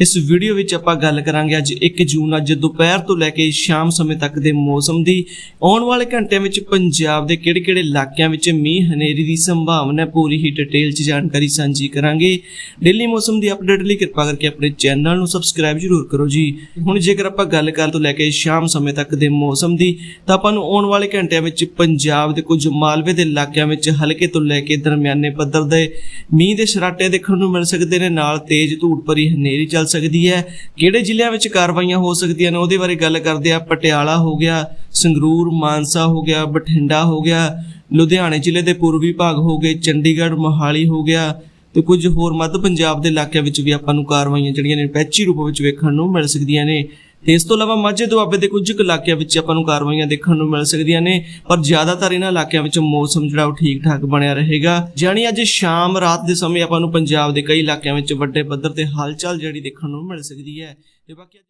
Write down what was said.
ਇਸ ਵੀਡੀਓ ਵਿੱਚ ਆਪਾਂ ਗੱਲ ਕਰਾਂਗੇ ਅੱਜ 1 ਜੂਨ ਅੱਜ ਦੁਪਹਿਰ ਤੋਂ ਲੈ ਕੇ ਸ਼ਾਮ ਸਮੇਂ ਤੱਕ ਦੇ ਮੌਸਮ ਦੀ। ਆਉਣ ਵਾਲੇ ਘੰਟਿਆਂ ਵਿੱਚ ਪੰਜਾਬ ਦੇ ਕਿਹੜੇ-ਕਿਹੜੇ ਇਲਾਕਿਆਂ ਵਿੱਚ ਮੀਂਹ ਹਨੇਰੀ ਦੀ ਸੰਭਾਵਨਾ ਪੂਰੀ ਹੀ ਡਿਟੇਲ 'ਚ ਜਾਣਕਾਰੀ ਸਾਂਝੀ ਕਰਾਂਗੇ। ਡੇਲੀ ਮੌਸਮ ਦੀ ਅਪਡੇਟ ਲਈ ਕਿਰਪਾ ਕਰਕੇ ਆਪਣੇ ਚੈਨਲ ਨੂੰ ਸਬਸਕ੍ਰਾਈਬ ਜ਼ਰੂਰ ਕਰੋ ਜੀ। ਹੁਣ ਜੇਕਰ ਆਪਾਂ ਗੱਲ ਕਰ ਤੋਂ ਲੈ ਕੇ ਸ਼ਾਮ ਸਮੇਂ ਤੱਕ ਦੇ ਮੌਸਮ ਦੀ, ਤਾਂ ਆਪਾਂ ਨੂੰ ਆਉਣ ਵਾਲੇ ਘੰਟਿਆਂ ਵਿੱਚ ਪੰਜਾਬ ਦੇ ਕੁਝ ਮਾਲਵੇ ਦੇ ਇਲਾਕਿਆਂ ਵਿੱਚ ਹਲਕੇ ਤੋਂ ਲੈ ਕੇ ਦਰਮਿਆਨੇ ਪੱਧਰ ਦੇ ਮੀਂਹ ਦੇ ਸਰਾਟੇ ਦੇਖਣ ਨੂੰ ਮਿਲ ਸਕਦੇ ਨੇ। ਨਾਲ ਤੇਜ਼ ਧੂੜ ਭਰੀ ਹਨੇਰੀ ਚੱਲ ਸਕਦੀ ਹੈ। ਕਿਹੜੇ ਜ਼ਿਲ੍ਹਿਆਂ ਵਿੱਚ ਕਾਰਵਾਈਆਂ ਹੋ ਸਕਦੀਆਂ ਨੇ, ਉਹਦੇ ਬਾਰੇ ਗੱਲ ਕਰਦੇ ਆ ਪਟਿਆਲਾ ਹੋ ਗਿਆ, ਸੰਗਰੂਰ, ਮਾਨਸਾ ਹੋ ਗਿਆ, ਬਠਿੰਡਾ ਹੋ ਗਿਆ, ਲੁਧਿਆਣੇ ਜ਼ਿਲ੍ਹੇ ਦੇ ਪੂਰਬੀ ਭਾਗ ਹੋ ਗਏ, ਚੰਡੀਗੜ੍ਹ, ਮੋਹਾਲੀ ਹੋ ਗਿਆ ਤੇ ਕੁਝ ਹੋਰ ਮੱਧ ਪੰਜਾਬ ਦੇ ਇਲਾਕਿਆਂ ਵਿੱਚ ਵੀ ਆਪਾਂ ਨੂੰ ਕਾਰਵਾਈਆਂ ਜਿਹੜੀਆਂ ਨੇ, ਪੈਚੀ ਰੂਪ ਵਿੱਚ ਵੇਖਣ ਨੂੰ ਮਿਲ ਸਕਦੀਆਂ ਨੇ। ਤੇ ਇਸ ਤੋਂ ਇਲਾਵਾ ਮਾਝੇ ਦੁਆਬੇ ਦੇ ਕੁਝ ਇਲਾਕਿਆਂ ਵਿੱਚ ਆਪਾਂ ਨੂੰ ਕਾਰਵਾਈਆਂ ਦੇਖਣ ਨੂੰ ਮਿਲ ਸਕਦੀਆਂ ਨੇ, ਪਰ ਜ਼ਿਆਦਾਤਰ ਇਹਨਾਂ ਇਲਾਕਿਆਂ ਵਿੱਚ ਮੌਸਮ ਜਿਹੜਾ ਉਹ ਠੀਕ ਠਾਕ ਬਣਿਆ ਰਹੇਗਾ। ਜਾਣੀ ਅੱਜ ਸ਼ਾਮ ਰਾਤ ਦੇ ਸਮੇਂ ਆਪਾਂ ਨੂੰ ਪੰਜਾਬ ਦੇ ਕਈ ਇਲਾਕਿਆਂ ਵਿੱਚ ਵੱਡੇ ਪੱਧਰ ਤੇ ਹਲਚਲ ਜਿਹੜੀ ਦੇਖਣ ਨੂੰ ਮਿਲ ਸਕਦੀ ਹੈ। ਤੇ ਬਾਕੀ